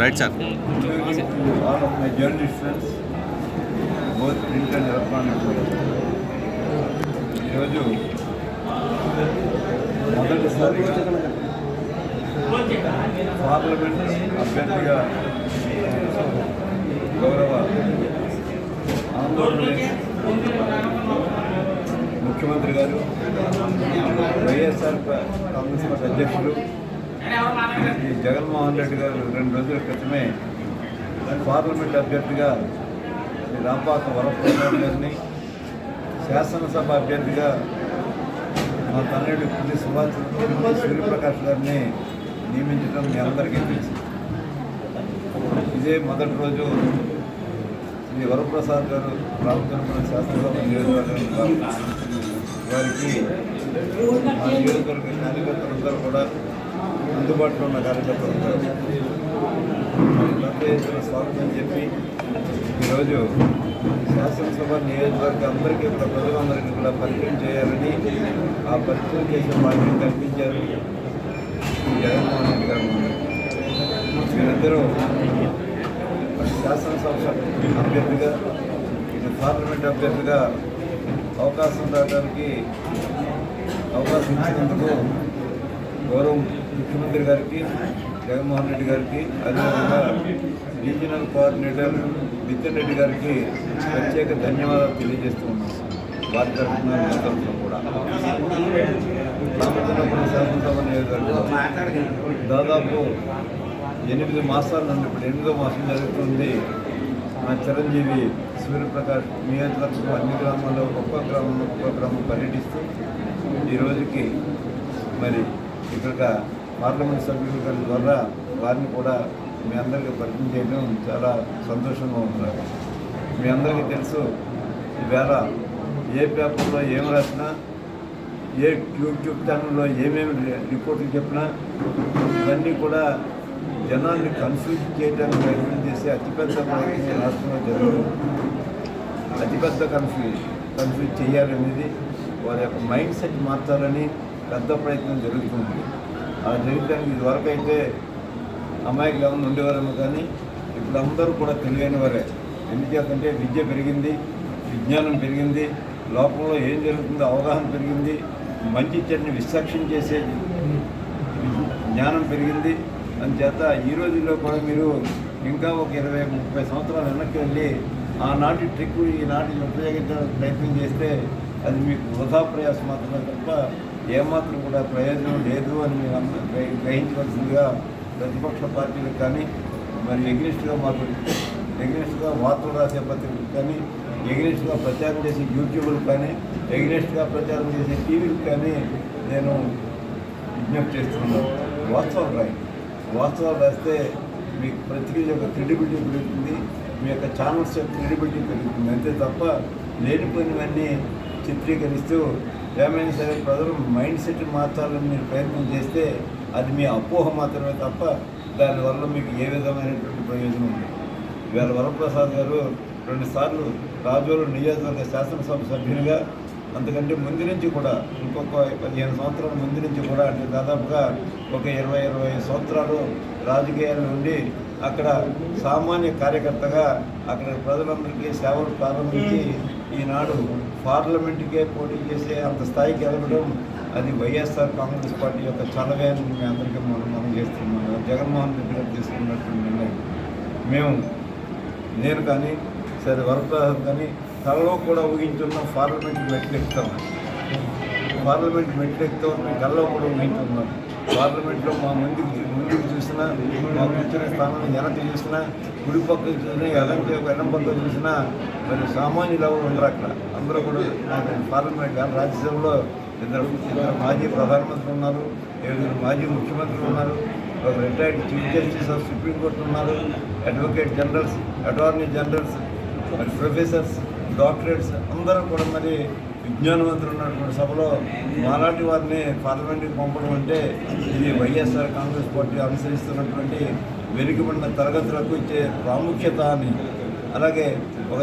Right sir. ఈరోజు మొదటిసారిగా parliament అభ్యర్థిగా గౌరవ ఆంధ్రప్రదేశ్ ముఖ్యమంత్రి గారు వైఎస్ఆర్ కాంగ్రెస్ పార్టీ అధ్యక్షులు ఈ జగన్మోహన్ రెడ్డి గారు రెండు రోజుల క్రితమే పార్లమెంట్ అభ్యర్థిగా శ్రీ రాంపాక వరప్రసాద్ గారిని శాసనసభ అభ్యర్థిగా మా తనయుడు పులి సుభాష్ సూర్యప్రకాష్ గారిని నియమించడం మీ అందరికీ తెలుసు. ఇదే మొదటి రోజు శ్రీ వరప్రసాద్ గారు రామచంద్రపురం శాసనసభ నియోజకవర్గం వారికి మా నియోజకవర్గ కార్యకర్తలందరూ కూడా అందుబాటులో ఉన్న కార్యకర్తలందరూ పెద్ద స్వాగతం అని చెప్పి ఈరోజు శాసనసభ నియోజకవర్గ అందరికీ కూడా ప్రజలందరికీ కూడా పరిచయం చేయాలని ఆ పరిచయం చేసిన బాధ్యత కల్పించారు జగన్మోహన్ రెడ్డి గారు. మీరందరూ శాసనసభ అభ్యర్థిగా పార్లమెంట్ అభ్యర్థిగా అవకాశం రావడానికి అవకాశం ఇచ్చినందుకు గౌరవ ముఖ్యమంత్రి గారికి జగన్మోహన్ రెడ్డి గారికి అదేవిధంగా రీజనల్ కోఆర్డినేటర్ నితిన్ రెడ్డి గారికి ప్రత్యేక ధన్యవాదాలు తెలియజేస్తూ ఉన్నాం. వారి తరఫున తరఫున కూడా రామచంద్రపురం శాసనసభ నియోజకవర్గం దాదాపు ఎనిమిది మాసాల నుండి ఇప్పుడు ఎనిమిదో మాసం జరుగుతుంది. మా చిరంజీవి సూర్యప్రకాష్ నియోజకవర్గం అన్ని గ్రామాల్లో ఒక్కొక్క గ్రామంలో ఒక్కొక్క గ్రామం పర్యటిస్తూ ఈ రోజుకి మరి ఇక్కడ పార్లమెంట్ సభ్యుల గారి ద్వారా వారిని కూడా మీ అందరికీ పరిచయం చేయడం చాలా సంతోషంగా ఉన్నారు మీ అందరికీ తెలుసు ఈవేళ ఏ పేపర్లో ఏం రాసినా ఏ యూట్యూబ్ ఛానల్లో ఏమేమి రిపోర్ట్లు చెప్పినా ఇవన్నీ కూడా జనాల్ని కన్ఫ్యూజ్ చేయడానికి ప్రయత్నం చేసే అతిపెద్ద ప్రయత్నం రాష్ట్రంలో జరుగుతుంది అతిపెద్ద కన్ఫ్యూజ్ కన్ఫ్యూజ్ చేయాలనేది వారి యొక్క మైండ్ సెట్ మార్చాలని పెద్ద ప్రయత్నం జరుగుతుంది. అలా జరగడానికి ఇదివరకు అయితే అమాయకులు ఎవరు ఉండేవారేమో కానీ ఇప్పుడు అందరూ కూడా తెలియని వారే. ఎందుచేతంటే విద్య పెరిగింది విజ్ఞానం పెరిగింది లోకంలో ఏం జరుగుతుందో అవగాహన పెరిగింది మంచి చెడ్ని విశ్లేషణ చేసే జ్ఞానం పెరిగింది అందుచేత ఈ రోజుల్లో కూడా మీరు ఇంకా ఒక ఇరవై ముప్పై సంవత్సరాలు వెనక్కి వెళ్ళి ఆనాటి ట్రిక్ ఈనాటి ఉపయోగించడానికి ప్రయత్నం చేస్తే అది మీకు వృధా ప్రయాసం మాత్రమే తప్ప ఏమాత్రం కూడా ప్రయోజనం లేదు అని మీరు అందరూ గ్రహించవలసిందిగా ప్రతిపక్ష పార్టీలకు కానీ మరి ఎగ్నిస్ట్గా మాకు ఎగ్నిస్ట్గా వార్తలు రాసే పత్రికలకు కానీ ఎగ్నిస్ట్గా ప్రచారం చేసే యూట్యూబ్లకు కానీ ఎగ్నిస్ట్గా ప్రచారం చేసే టీవీలకు కానీ నేను విజ్ఞప్తి చేస్తున్నాను. వాస్తవాలు రాయి వాస్తవాలు రాస్తే మీకు పత్రిక యొక్క క్రెడిబిలిటీ పెరుగుతుంది మీ యొక్క ఛానల్స్ యొక్క క్రెడిబిలిటీ పెరుగుతుంది. అంతే తప్ప లేనిపోయినవన్నీ చిత్రీకరిస్తూ ఏమైనా సరే ప్రజలు మైండ్ సెట్ మార్చాలని మీరు ప్రయత్నం చేస్తే అది మీ అపోహ మాత్రమే తప్ప దానివల్ల మీకు ఏ విధమైనటువంటి ప్రయోజనం ఉంది ఇవాళ వరప్రసాద్ గారు రెండుసార్లు రాజోలు నియోజకవర్గ శాసనసభ సభ్యునిగా అంతకంటే ముందు నుంచి కూడా ఇంకొక పదిహేను సంవత్సరాల ముందు నుంచి కూడా అంటే దాదాపుగా ఒక ఇరవై ఇరవై సంవత్సరాలు రాజకీయాల నుండి అక్కడ సామాన్య కార్యకర్తగా అక్కడ ప్రజలందరికీ సేవలు ప్రారంభించి ఈనాడు పార్లమెంటుకే పోటీ చేసే అంత స్థాయికి ఎదగడం అది వైఎస్ఆర్ కాంగ్రెస్ పార్టీ యొక్క చలవే అని మేము అందరికీ మనం మనం చేస్తున్నాం. జగన్మోహన్ రెడ్డి గారు తీసుకున్నటువంటి నిర్ణయం. మేము నేను కానీ సరే వరప్రసాద్ కానీ కలలో కూడా ఊహించున్న పార్లమెంట్ మెట్లు పార్లమెంట్ మెట్లు ఎక్కుతాం మేము కలలో కూడా ఊహించున్నాం పార్లమెంట్లో మా ముందుకు ముందుకు చూసినా మా కూర్చునే స్థానం వెనక్కి చూసినా కుడి పక్క చూసినా ఎడం ఎడం పక్క చూసినా మరి సామాన్యులు ఎవరు ఉండరు అక్కడ. అందరూ కూడా పార్లమెంట్ కానీ రాజ్యసభలో ఇద్దరు ఇద్దరు మాజీ ప్రధానమంత్రి ఉన్నారు ఏడుగురు మాజీ ముఖ్యమంత్రులు ఉన్నారు ఒక retired chief justice of supreme court ఉన్నారు అడ్వకేట్ జనరల్స్ అటార్నీ జనరల్స్ మరి ప్రొఫెసర్స్ డాక్టరేట్స్ అందరూ కూడా మరి విజ్ఞానవంతులు ఉన్నటువంటి సభలో మాలాంటి వారిని పార్లమెంట్కి పంపడం అంటే ఇది వైఎస్ఆర్ కాంగ్రెస్ పార్టీ అనుసరిస్తున్నటువంటి వెనుకబడిన తరగతులకు ఇచ్చే ప్రాముఖ్యత అని. అలాగే ఒక